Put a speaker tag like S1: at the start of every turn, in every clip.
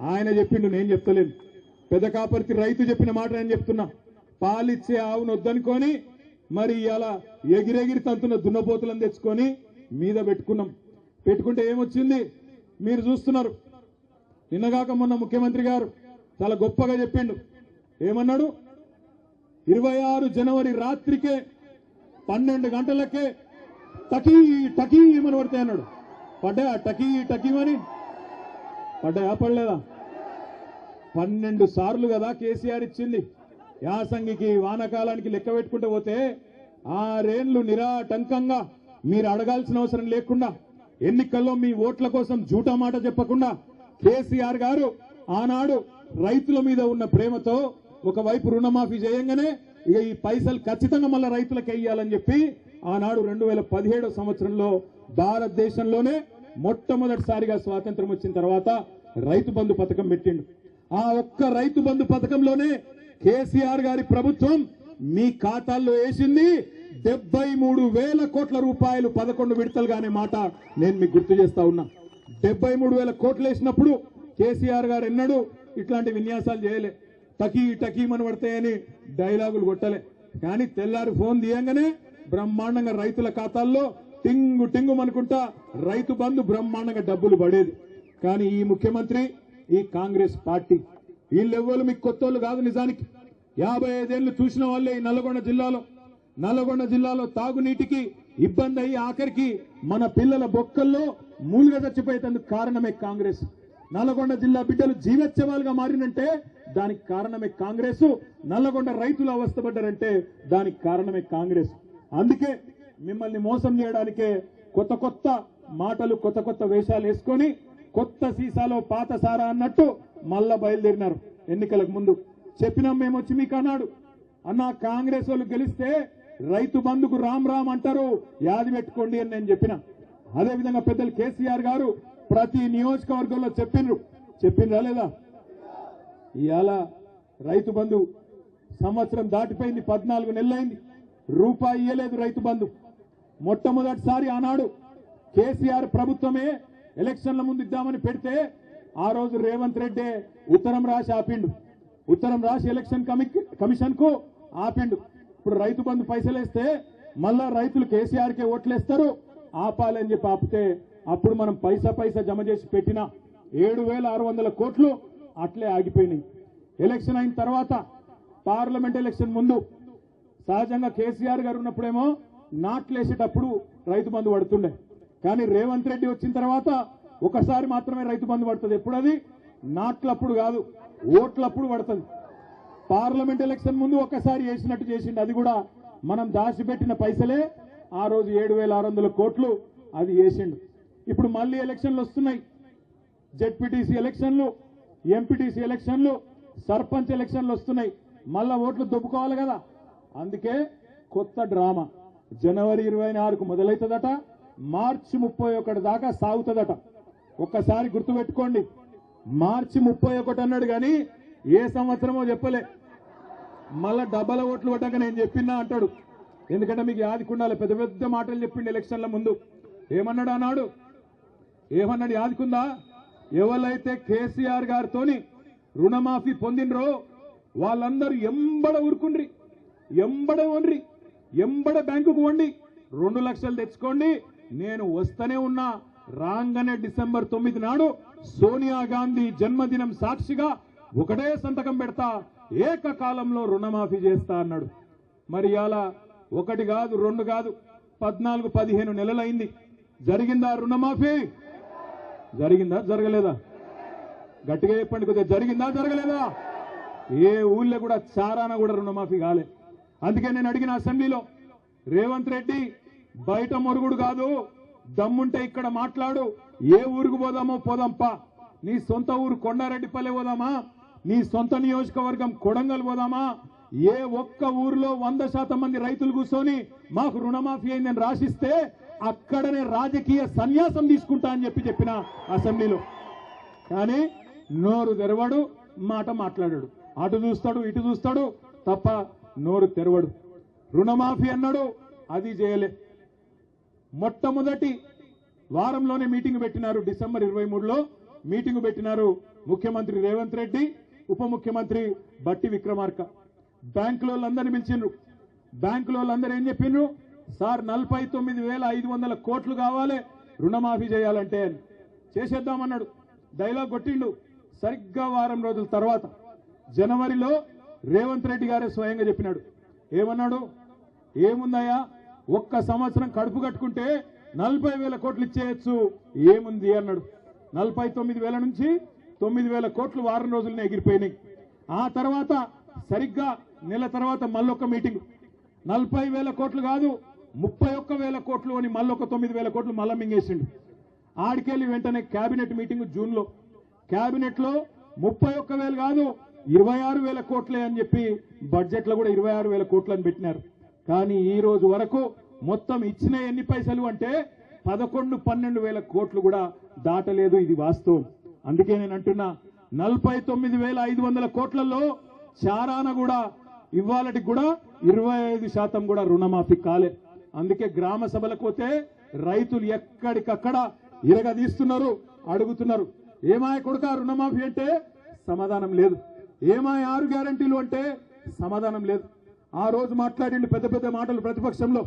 S1: ఆయన చెప్పిండు నేను చెప్తలేను. పెద్ద కాపరికి రైతు చెప్పిన మాట నేను చెప్తున్నా. పాలిచ్చే ఆవును వద్దనుకొని మరి ఇలా ఎగిరెగిరి తంతున్న దున్నపోతులను తెచ్చుకొని మీద పెట్టుకున్నాం. పెట్టుకుంటే ఏమొచ్చింది? మీరు చూస్తున్నారు. నిన్నగాక మొన్న ముఖ్యమంత్రి గారు చాలా గొప్పగా చెప్పిండు. ఏమన్నాడు? ఇరవై ఆరు జనవరి రాత్రికే పన్నెండు గంటలకే టకీ టకీ ఏమని పడతాయి అన్నాడు. పడ్డా? టకీ టకీమని పడ్డాయా? పడలేదా? పన్నెండు సార్లు కదా కేసీఆర్ ఇచ్చింది. యాసంగికి వానకాలానికి లెక్క పెట్టుకుంటూ పోతే ఆరేళ్ళు నిరాటంకంగా మీరు అడగాల్సిన అవసరం లేకుండా ఎన్నికల్లో మీ ఓట్ల కోసం జూటా మాట చెప్పకుండా కేసీఆర్ గారు ఆనాడు రైతుల మీద ఉన్న ప్రేమతో ఒకవైపు రుణమాఫీ చేయంగానే ఇక ఈ పైసలు ఖచ్చితంగా మళ్ళీ రైతులకు వేయాలని చెప్పి ఆనాడు రెండు వేల పదిహేడో సంవత్సరంలో భారతదేశంలోనే మొట్టమొదటిసారిగా స్వాతంత్రం వచ్చిన తర్వాత రైతు బంధు పథకం పెట్టిండు. ఆ ఒక్క రైతు బంధు పథకంలోనే కేసీఆర్ గారి ప్రభుత్వం మీ ఖాతాల్లో వేసింది. డెబ్బై మూడు వేల కోట్ల రూపాయలు పదకొండు విడతలుగానే మాట నేను మీకు గుర్తు చేస్తా ఉన్నా. డెబ్బై మూడు వేల కోట్లు వేసినప్పుడు కేసీఆర్ గారు ఎన్నడూ ఇట్లాంటి విన్యాసాలు చేయలే. టకీ టకీమని పడతాయని డైలాగులు కొట్టలే. కానీ తెల్లారి ఫోన్ తీయంగానే బ్రహ్మాండంగా రైతుల ఖాతాల్లో టింగు టింగు అనుకుంటా రైతు బంధు బ్రహ్మాండంగా డబ్బులు పడేది. కానీ ఈ ముఖ్యమంత్రి ఈ కాంగ్రెస్ పార్టీ వీళ్ళెవ్వరు మీకు కొత్తోళ్ళు కాదు నిజానికి. యాభై ఐదేళ్ళు చూసిన వాళ్ళే ఈ నల్గొండ జిల్లాలో. నల్గొండ జిల్లాలో తాగునీటికి ఇబ్బంది అయ్యి ఆఖరికి మన పిల్లల బొక్కల్లో మూలుగా చచ్చిపోయేందుకు కారణమే కాంగ్రెస్. నల్లగొండ జిల్లా బిడ్డలు జీవోత్సవాలుగా మారినంటే దానికి కారణమే కాంగ్రెస్. నల్లగొండ రైతులు అవస్థపడ్డారంటే దానికి కారణమే కాంగ్రెస్. అందుకే మిమ్మల్ని మోసం చేయడానికే కొత్త కొత్త మాటలు కొత్త కొత్త వేషాలు వేసుకొని కొత్త సీసాలో పాత సారా అన్నట్టు మళ్ళా బయలుదేరినారు ఎన్నికలకు ముందు. చెప్పినాం మేము వచ్చి మీకు అన్నాడు. అన్న కాంగ్రెస్ వాళ్ళు గెలిస్తే రైతు బంధుకు రామ్ రామ్ అంటారు యాది పెట్టుకోండి అని నేను చెప్పిన. అదేవిధంగా పెద్దలు కేసీఆర్ గారు ప్రతి నియోజకవర్గంలో చెప్పిండ్రు చెప్పిండ్రా లేదా? ఇవాళ రైతు బంధు సంవత్సరం దాటిపోయింది పద్నాలుగు నెలలైంది. రూపాయి ఇయ్యలేదు రైతు బంధు. మొట్టమొదటిసారి ఆనాడు కేసీఆర్ ప్రభుత్వమే ఎలక్షన్ల ముందు ఇద్దామని పెడితే ఆ రోజు రేవంత్ రెడ్డి ఉత్తరం రాసి ఆపిండు. ఉత్తరం రాసి ఎలక్షన్ కమి- కమిషన్కు ఆపిండు. ఇప్పుడు రైతు బంధు పైసలు వేస్తే మళ్ళా రైతులు కేసీఆర్ కే ఓట్లేస్తారు. ఆపాలని చెప్పి ఆపితే అప్పుడు మనం పైసా పైసా జమ చేసి పెట్టిన ఏడు వేల ఆరు వందల కోట్లు అట్లే ఆగిపోయినాయి. ఎలక్షన్ అయిన తర్వాత పార్లమెంట్ ఎలక్షన్ ముందు సహజంగా కేసీఆర్ గారు ఉన్నప్పుడేమో నాట్లేసేటప్పుడు రైతు బంధు పడుతుండే. కానీ రేవంత్ రెడ్డి వచ్చిన తర్వాత ఒకసారి మాత్రమే రైతు బంధు పడుతుంది. ఎప్పుడది? నాట్లప్పుడు కాదు ఓట్లప్పుడు పడుతుంది. పార్లమెంట్ ఎలక్షన్ ముందు ఒకసారి చేసినట్టు చేసిండు. అది కూడా మనం దాచిపెట్టిన పైసలే. ఆ రోజు ఏడు వేల ఆరు వందల కోట్లు అది వేసిండు ఇప్పుడు మళ్ళీ ఎలక్షన్లు వస్తున్నాయి. జెడ్పీటీసీ ఎలక్షన్లు ఎంపీటీసీ ఎలక్షన్లు సర్పంచ్ ఎలక్షన్లు వస్తున్నాయి. మళ్ళా ఓట్లు దొబ్బుకోవాలి కదా. అందుకే కొత్త డ్రామా. జనవరి ఇరవై నాలుగు మొదలవుతుందట మార్చి ముప్పై ఒకటి దాకా సాగుతుందట. ఒక్కసారి గుర్తుపెట్టుకోండి మార్చి ముప్పై ఒకటి అన్నాడు కానీ ఏ సంవత్సరమో చెప్పలే. మళ్ళా డబ్బల ఓట్లు పడ్డాక నేను చెప్పినా అంటాడు. ఎందుకంటే మీకు యాదికుండాలి పెద్ద పెద్ద మాటలు చెప్పిండు ఎలక్షన్ల ముందు. ఏమన్నాడు అన్నాడు ఏమన్నాడు యాదికుందా? ఎవరైతే కేసీఆర్ గారితోని రుణమాఫీ పొందినరో వాళ్ళందరూ ఎంబడ ఊరుకుండ్రి ఎంబడ ఉండ్రి ఎంబడ బ్యాంకుకు వండి రెండు లక్షలు తెచ్చుకోండి. నేను వస్తూనే ఉన్నా. రాగానే డిసెంబర్ తొమ్మిది నాడు సోనియా గాంధీ జన్మదినం సాక్షిగా ఒకటే సంతకం పెడతా ఏకకాలంలో రుణమాఫీ చేస్తా అన్నాడు. మరి అలా ఒకటి కాదు రెండు కాదు పద్నాలుగు పదిహేను నెలలైంది. జరిగిందా రుణమాఫీ? జరిగిందా జరగలేదా? గట్టిగా చెప్పండి కొద్దిగా జరిగిందా జరగలేదా? ఏ ఊళ్ళో కూడా చారాన కూడా రుణమాఫీ కాలే. అందుకే నేను అడిగిన అసెంబ్లీలో రేవంత్ రెడ్డి బయట మొరుగుడు కాదు దమ్ముంటే ఇక్కడ మాట్లాడు ఏ ఊరుకు పోదామో పోదాంపా నీ సొంత ఊరు కొండారెడ్డిపల్లె పోదామా? నీ సొంత నియోజకవర్గం కొడంగల్ పోదామా? ఏ ఒక్క ఊరిలో వంద శాతం మంది రైతులు కూర్చొని మాకు రుణమాఫీ అయిందని రాసిస్తే అక్కడనే రాజకీయ సన్యాసం తీసుకుంటా అని చెప్పి చెప్పిన అసెంబ్లీలో. కానీ నోరు తెరవడు మాట మాట్లాడాడు. అటు చూస్తాడు ఇటు చూస్తాడు తప్ప నోరు తెరవడు. రుణమాఫీ అన్నాడు. అది చేయలే మొట్టమొదటి వారంలోనే మీటింగ్ పెట్టినారు. డిసెంబర్ ఇరవై మూడులో మీటింగ్ పెట్టినారు ముఖ్యమంత్రి రేవంత్ రెడ్డి ఉప ముఖ్యమంత్రి బట్టి విక్రమార్క. బ్యాంకుల వాళ్ళందరినీ పిలిచిండ్రు. బ్యాంకుల వాళ్ళందరూ ఏం చెప్పిండ్రు? సార్ నలభై తొమ్మిది వేల ఐదు వందల కోట్లు కావాలి రుణమాఫీ చేయాలంటే అని. చేసేద్దామన్నాడు. డైలాగ్ కొట్టిండు. సరిగ్గా వారం రోజుల తర్వాత. జనవరిలో రేవంత్ రెడ్డి గారే స్వయంగా చెప్పినాడు. ఏమన్నాడు? ఏముందయ్యా? ఒక్క సంవత్సరం కడుపు కట్టుకుంటే నలభై వేల కోట్లు ఇచ్చేయచ్చు. ఏముంది అన్నాడు. నలభై తొమ్మిది వేల నుంచి తొమ్మిది వేల కోట్లు వారం రోజులనే ఎగిరిపోయినాయి. ఆ తర్వాత సరిగ్గా నెల తర్వాత మళ్ళొక మీటింగ్. నలభై వేల కోట్లు కాదు ముప్పై ఒక్క వేల కోట్లు అని మళ్ళొక తొమ్మిది వేల కోట్లు మళ్ళా మింగేసిండు. ఆడికెళ్ళి వెంటనే కేబినెట్ మీటింగ్ జూన్లో కేబినెట్లో ముప్పై ఒక్క వేలు కాదు ఇరవై ఆరు వేల కోట్లే అని చెప్పి బడ్జెట్లో కూడా ఇరవై ఆరు వేల కోట్లు అని పెట్టినారు. కానీ ఈ రోజు వరకు మొత్తం ఇచ్చిన ఎన్ని పైసలు అంటే పదకొండు పన్నెండు వేల కోట్లు కూడా దాటలేదు ఇది వాస్తవం. అందుకే నేను అంటున్నా నలభై తొమ్మిది వేల ఐదు వందల కోట్లలో చారాన కూడా ఇవాళకి కూడా ఇరవై ఐదు శాతం కూడా రుణమాఫీ కాలే. అందుకే గ్రామ సభలకు పోతే రైతులు ఎక్కడికక్కడ ఇరగదీస్తున్నారు అడుగుతున్నారు. ఏమాయ కొడుక రుణమాఫీ అంటే సమాధానం లేదు. ఏమై ఆరు గ్యారంటీలు అంటే సమాధానం లేదు. ఆ రోజు మాట్లాడిండి పెద్ద పెద్ద మాటలు ప్రతిపక్షంలో.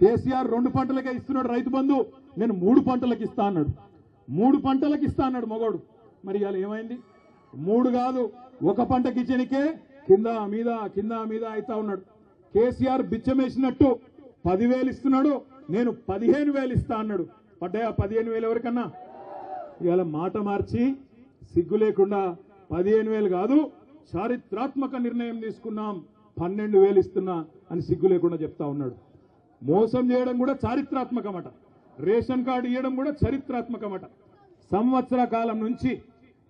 S1: కేసీఆర్ రెండు పంటలకే ఇస్తున్నాడు రైతు బంధు నేను మూడు పంటలకు ఇస్తా అన్నాడు. మూడు పంటలకు ఇస్తా అన్నాడు మగోడు. మరి ఇవాళ ఏమైంది? మూడు కాదు ఒక పంటకి ఇచ్చనికే కింద మీద కింద మీద అయితా ఉన్నాడు. కేసీఆర్ బిచ్చమేసినట్టు పదివేలు ఇస్తున్నాడు నేను పదిహేను వేలు ఇస్తా అన్నాడు. పడ్డాయా పదిహేను వేలు ఎవరికన్నా? ఇవాళ మాట మార్చి సిగ్గు లేకుండా పదిహేను వేలు కాదు చారిత్రాత్మక నిర్ణయం తీసుకున్నాం. పన్నెండు వేలు ఇస్తున్నా అని సిగ్గు లేకుండా చెప్తా ఉన్నాడు. మోసం చేయడం కూడా చారిత్రాత్మకమట. రేషన్ కార్డు ఇవ్వడం కూడా చరిత్రాత్మకమట. సంవత్సర కాలం నుంచి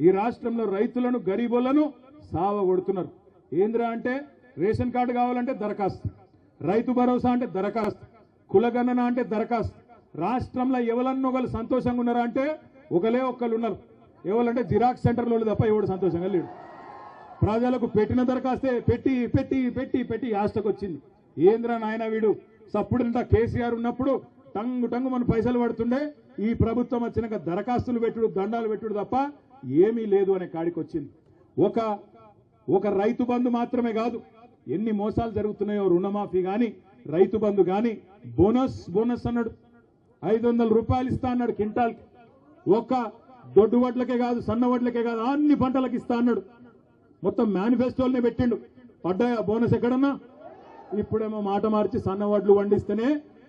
S1: ఈ రాష్ట్రంలో రైతులను గరీబులను సావగొడుతున్నారు ఏంద్రా అంటే రేషన్ కార్డు కావాలంటే దరఖాస్తు రైతు భరోసా అంటే దరఖాస్తు కులగణన అంటే దరఖాస్తు. రాష్ట్రంలో ఎవరన్నా ఒకరు సంతోషంగా ఉన్నారా అంటే ఒకలే ఒక్కరు ఉన్నారు. ఎవరంటే జిరాక్స్ సెంటర్లో తప్ప ఎవడు సంతోషంగా లేడు. ప్రజలకు పెట్టిన దరఖాస్తే పెట్టి పెట్టి పెట్టి పెట్టి ఆస్టకు వచ్చింది. ఏంద్రా నాయన వీడు? సప్పుడంతా కేసీఆర్ ఉన్నప్పుడు టంగు టంగు మన పైసలు పడుతుండే ఈ ప్రభుత్వం వచ్చినాక దరఖాస్తులు పెట్టుడు దండాలు పెట్టుడు తప్ప ఏమీ లేదు అనే కాడికి వచ్చింది. ఒక ఒక రైతు బంధు మాత్రమే కాదు ఎన్ని మోసాలు జరుగుతున్నాయో రుణమాఫీ కానీ రైతు బంధు కానీ బోనస్ బోనస్ అన్నాడు. ఐదు రూపాయలు ఇస్తా అన్నాడు కింటాల్కి ఒక్క దొడ్డు వడ్లకే కాదు సన్న వడ్లకే కాదు అన్ని పంటలకు ఇస్తా అన్నాడు. మొత్తం మేనిఫెస్టోలనే పెట్టిండు. పడ్డాయా? బోనస్ ఎక్కడన్నా? ఇప్పుడేమో మాట మార్చి సన్న వడ్లు వండిస్తేనే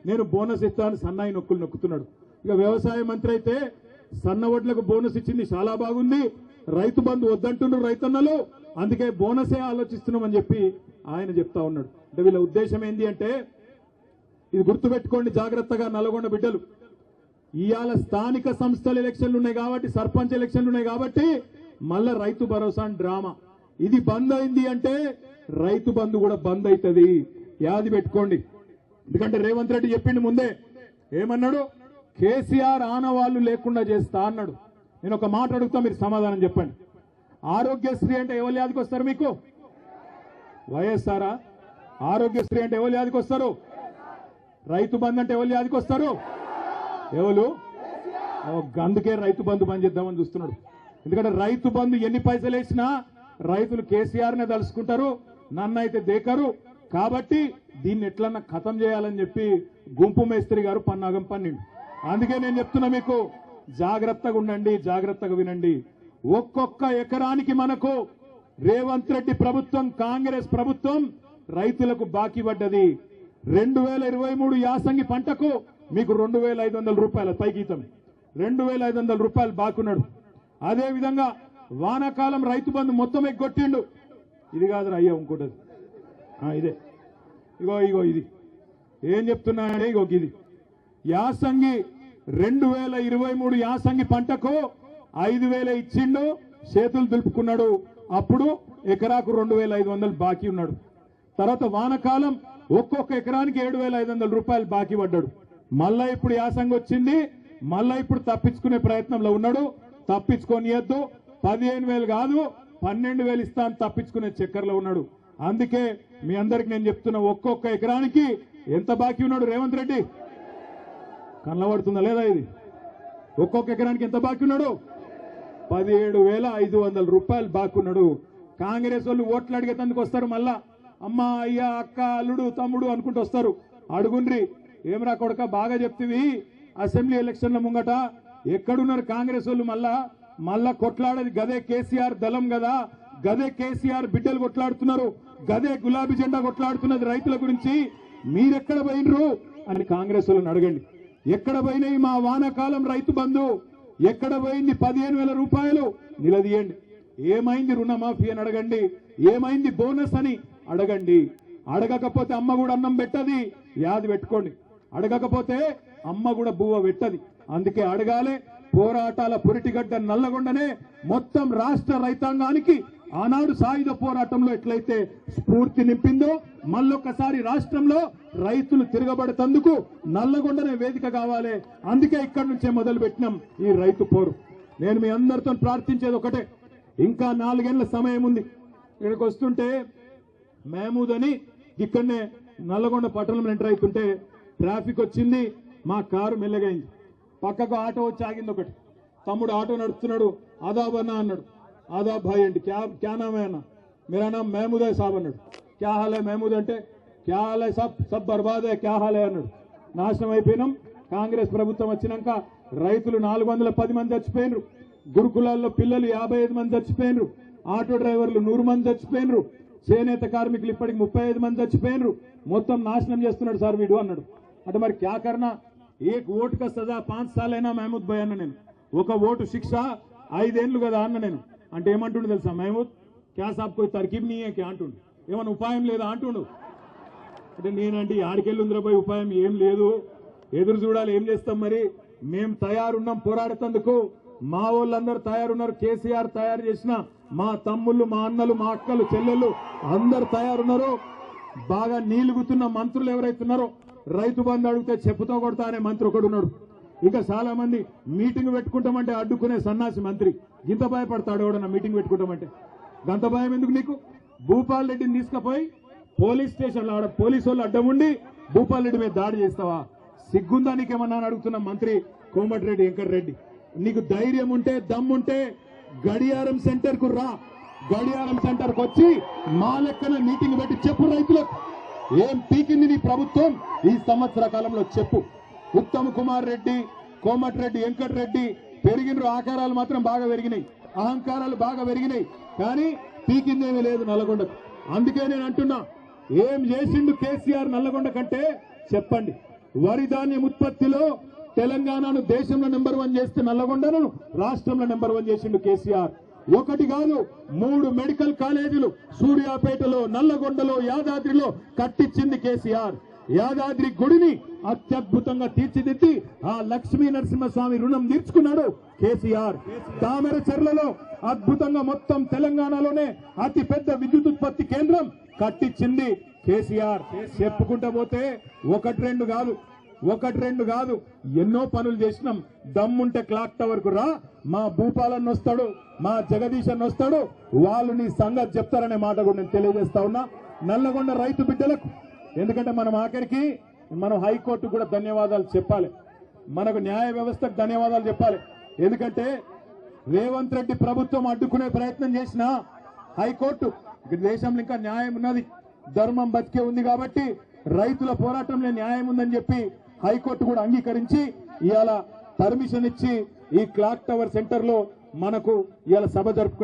S1: నేను బోనస్ ఇస్తాను సన్నాయి నొక్కులు నొక్కుతున్నాడు. ఇక వ్యవసాయ మంత్రి అయితే సన్న వడ్లకు బోనస్ ఇచ్చింది చాలా బాగుంది. రైతు బంధు వద్దంటున్నారు రైతన్నలు. అందుకే బోనసే ఆలోచిస్తున్నామని చెప్పి ఆయన చెప్తా ఉన్నాడు. అంటే వీళ్ళ ఉద్దేశం ఏంటి అంటే ఇది గుర్తుపెట్టుకోండి జాగ్రత్తగా నల్గొండ బిడ్డలు. ఇవాళ స్థానిక సంస్థల ఎలక్షన్లు ఉన్నాయి కాబట్టి సర్పంచ్ ఎలక్షన్లు ఉన్నాయి కాబట్టి మళ్ళా రైతు భరోసా అని డ్రామా. ఇది బంద్ అయింది అంటే రైతు బంధు కూడా బంద్ అవుతుంది యాది పెట్టుకోండి. ఎందుకంటే రేవంత్ రెడ్డి చెప్పిండు ముందే. ఏమన్నాడు? కేసీఆర్ ఆనవాళ్ళు లేకుండా చేస్తా అన్నాడు. నేను ఒక మాట అడుగుతా మీరు సమాధానం చెప్పండి. ఆరోగ్యశ్రీ అంటే ఎవరు యాదికి వస్తారు మీకు? వైఎస్ఆరా? ఆరోగ్యశ్రీ అంటే ఎవరు యాదికి వస్తారు? రైతు బంధు అంటే ఎవరు యాదికి వస్తారు? ఎవరు? అందుకే రైతు బంధు పని చేద్దామని చూస్తున్నాడు. ఎందుకంటే రైతు బంధు ఎన్ని పైసలు వేసినా రైతులు కేసీఆర్ నే తలుసుకుంటారు నన్ను అయితే దేకరు. కాబట్టి దీన్ని ఎట్లన్నా ఖతం చేయాలని చెప్పి గుంపు మేస్త్రి గారు పన్నాగం పన్నిండు. అందుకే నేను చెప్తున్నా మీకు జాగ్రత్తగా ఉండండి జాగ్రత్తగా వినండి. ఒక్కొక్క ఎకరానికి మనకు రేవంత్ రెడ్డి ప్రభుత్వం కాంగ్రెస్ ప్రభుత్వం రైతులకు బాకీ పడ్డది. రెండు వేల ఇరవై మూడు యాసంగి పంటకు మీకు రెండు వేల ఐదు వందల రూపాయల పైకీతం రెండు వేల ఐదు వందల రూపాయలు బాకున్నాడు. అదేవిధంగా వానాకాలం రైతు బంధు మొత్తం ఎగ్గొట్టిండు. ఇది కాదురా అయ్యా ఇంకోటది. ఆ, ఇదే. ఇగో ఇగో ఇది. ఏం చెప్తున్నానంటే ఇగో ఇది. యాసంగి రెండు వేల ఇరవై మూడు యాసంగి పంటకు ఐదు వేల ఇచ్చిండు చేతులు దులుపుకున్నాడు. అప్పుడు ఎకరాకు రెండు వేల ఐదు వందలు బాకీ ఉన్నాడు. తర్వాత వానకాలం ఒక్కొక్క ఎకరానికి ఏడు వేల ఐదు వందల రూపాయలు బాకీ పడ్డాడు. మళ్ళా ఇప్పుడు యాసంగి వచ్చింది మళ్ళా ఇప్పుడు తప్పించుకునే ప్రయత్నంలో ఉన్నాడు. తప్పించుకోనియద్దు. పదిహేను వేలు కాదు పన్నెండు వేలు ఇస్తాను తప్పించుకునే చక్కర్లో ఉన్నాడు. అందుకే మీ అందరికి నేను చెప్తున్నా ఒక్కొక్క ఎకరానికి ఎంత బాకీ ఉన్నాడు రేవంత్ రెడ్డి? కనబడుతుందా లేదా ఇది? ఒక్కొక్క ఎకరానికి ఎంత బాకీ ఉన్నాడు? పదిహేడు వేల ఐదు వందల రూపాయలు బాకున్నాడు కాంగ్రెస్ వాళ్ళు ఓట్లు అడిగేందుకు వస్తారు మళ్ళా. అమ్మ అయ్యా అక్క అల్లుడు తమ్ముడు అనుకుంటూ వస్తారు. అడుగుండ్రి. ఏమరా కొడక బాగా చెప్తివి? అసెంబ్లీ ఎలక్షన్ల ముంగట ఎక్కడున్నారు కాంగ్రెస్ వాళ్ళు మళ్ళా? మళ్ళా కొట్లాడేది గదే కేసీఆర్ దళం కదా? గదే కేసీఆర్ బిడ్డలు కొట్లాడుతున్నారు? గదే గులాబీ జెండా కొట్లాడుతున్నది రైతుల గురించి? మీరెక్కడ పోయినరు? అని కాంగ్రెస్ వాళ్ళని అడగండి. ఎక్కడ పోయినాయి మా వానాకాలం రైతు బంధు? ఎక్కడ పోయింది పదిహేను వేల రూపాయలు? నిలదీయండి. ఏమైంది రుణమాఫీ అని అడగండి. ఏమైంది బోనస్ అని అడగండి. అడగకపోతే అమ్మ కూడా అన్నం పెట్టది. యాది పెట్టుకోండి. అడగకపోతే అమ్మ కూడా బువ్వ పెట్టది అందుకే అడగాలి పోరాటాల పురిటిగడ్డ నల్లగొండనే మొత్తం రాష్ట్ర రైతాంగానికి ఆనాడు సాయుధ పోరాటంలో ఎట్లయితే స్ఫూర్తి నింపిందో మళ్ళొక్కసారి రాష్ట్రంలో రైతులు తిరగబడతందుకు నల్లగొండనే వేదిక కావాలి. అందుకే ఇక్కడి నుంచే మొదలు పెట్టినాం ఈ రైతు పోరు. నేను మీ అందరితో ప్రార్థించేది ఒకటే. ఇంకా నాలుగేళ్ళ సమయం ఉంది. ఇక్కడికి వస్తుంటే మహమూద్ అని ఇక్కడనే నల్లగొండ పట్టణంలో ఎంటర్ అవుతుంటే ట్రాఫిక్ వచ్చింది మా కారు మెల్లగైంది పక్కకు ఆటో వచ్చి ఆగింది ఒకటి. తమ్ముడు ఆటో నడుపుతున్నాడు ఆదాబ్ అన్న అన్నాడు. ఆదాబ్ భాయ్ క్యా క్యా నామే అన్న? మేరా నామ్ మహమూద్ సాబ్ అన్నాడు. క్యా హాలే మహమూద్ అంటే క్యా హాలే సబ్ సబ్ బర్బాదే క్యా హాలే అన్నాడు. నాశనం అయిపోయినాం. కాంగ్రెస్ ప్రభుత్వం వచ్చినాక రైతులు నాలుగు వందల పది మంది చచ్చిపోయినరు. గురుకులాల్లో పిల్లలు యాభై ఐదు మంది చచ్చిపోయినరు. ఆటో డ్రైవర్లు నూరు మంది చచ్చిపోయినరు. చేనేత కార్మికులు ఇప్పటికి ముప్పై ఐదు మంది చచ్చిపోయినరు. మొత్తం నాశనం చేస్తున్నాడు సార్ వీడు అన్నాడు. అంటే మరి క్యా కర్నా? ఏక్ ఓటు కా సజా పాంచ్ సాలైనా మహమూద్ భయ్ అన్న నేను. ఒక ఓటు శిక్ష ఐదేళ్ళు కదా అన్న నేను. అంటే ఏమంటుండు తెలుసా మహమూద్? క్యా సాబ్ కోయి తర్కీబ్ నీ క్యా అంటుండు? ఏమన్నా ఉపాయం లేదా అంటుండు? అంటే నేనంటే ఆడికెళ్ళి ఉందిరా పోయి ఉపాయం ఏం లేదు. ఎదురు చూడాలి ఏం చేస్తాం మరి? మేం తయారున్నాం పోరాడుతందుకు. మా వాళ్ళందరూ తయారున్నారు. కేసీఆర్ తయారు చేసిన మా తమ్ముళ్ళు మా అన్నలు మా అక్కలు చెల్లెళ్ళు అందరు తయారున్నారు. బాగా నీలుగుతున్న మంత్రులు ఎవరైతున్నారో రైతు బంధు అడిగితే చెప్పుతో కొడతా అనే మంత్రి ఒకడు ఉన్నాడు. ఇంకా చాలా మంది మీటింగ్ పెట్టుకుంటామంటే అడ్డుకునే సన్నాసి మంత్రి. ఇంత భయపడతాడు ఎవడన్నా మీటింగ్ పెట్టుకుంటామంటే? గంత భయం ఎందుకు నీకు? భూపాల్ రెడ్డిని తీసుకుపోయి పోలీస్ స్టేషన్లో ఆడ పోలీసు వాళ్ళు అడ్డం ఉండి భూపాల్ రెడ్డి మీద దాడి చేస్తావా? సిగ్గుందా నీకేమన్నా అని అడుగుతున్న మంత్రి కోమటిరెడ్డి వెంకటరెడ్డి. నీకు ధైర్యం ఉంటే దమ్ముంటే గడియారం సెంటర్కు రా. గడియారం సెంటర్కు వచ్చి మా లెక్కన మీటింగ్ పెట్టి చెప్పు రైతులకు. ఏం పీకింది నీ ప్రభుత్వం? ఈ సంవత్సర కాలంలో చెప్పు. ఉత్తమ్ కుమార్ రెడ్డి కోమటిరెడ్డి వెంకటరెడ్డి పెరిగిన ఆకారాలు మాత్రం బాగా పెరిగినాయి. అహంకారాలు బాగా పెరిగినాయి. కానీ పీకిందేమీ లేదు నల్లగొండకు. అందుకే నేను అంటున్నా ఏం చేసిండు కేసీఆర్ నల్లగొండ కంటే చెప్పండి. వరి ధాన్యం ఉత్పత్తిలో తెలంగాణను దేశంలో నెంబర్ వన్ చేస్తే నల్లగొండను రాష్ట్రంలో నెంబర్ వన్ చేసిండు కేసీఆర్. ఒకటి కాదు మూడు మెడికల్ కాలేజీలు సూర్యాపేటలో నల్లగొండలో యాదాద్రిలో కట్టించింది కేసీఆర్. యాదాద్రి గుడిని అత్యద్భుతంగా తీర్చిదిద్ది ఆ లక్ష్మీ నరసింహస్వామి రుణం తీర్చుకున్నాడు కేసీఆర్. తామర చెర్లలో అద్భుతంగా మొత్తం తెలంగాణలోనే అతి పెద్ద విద్యుత్ ఉత్పత్తి కేంద్రం కట్టించింది కేసీఆర్. చెప్పుకుంటా పోతే ఒకటి రెండు కాదు ఒకటి రెండు కాదు. ఎన్నో పనులు చేసినాం. దమ్ముంటే క్లాక్ టవర్కు రా. మా భూపాలన్న వస్తాడు మా జగదీశన్ వస్తాడు. వాళ్ళు నీ సంగతి చెప్తారనే మాట కూడా నేను తెలియజేస్తా ఉన్నా. నల్లగొండ రైతు బిడ్డలకు ఎందుకంటే మనం ఆఖరికి మనం హైకోర్టు కూడా ధన్యవాదాలు చెప్పాలి. మనకు న్యాయ వ్యవస్థకు ధన్యవాదాలు చెప్పాలి. ఎందుకంటే రేవంత్ రెడ్డి ప్రభుత్వం అడ్డుకునే ప్రయత్నం చేసిన హైకోర్టు దేశంలో ఇంకా న్యాయం ఉన్నది. ధర్మం బతికే ఉంది కాబట్టి రైతుల పోరాటంలో న్యాయం ఉందని చెప్పి హైకోర్టు కూడా అంగీకరించి ఇవాళ పర్మిషన్ ఇచ్చి ఈ క్లాక్ టవర్ సెంటర్లో మనకు ఇవాళ సభ జరుపుకునే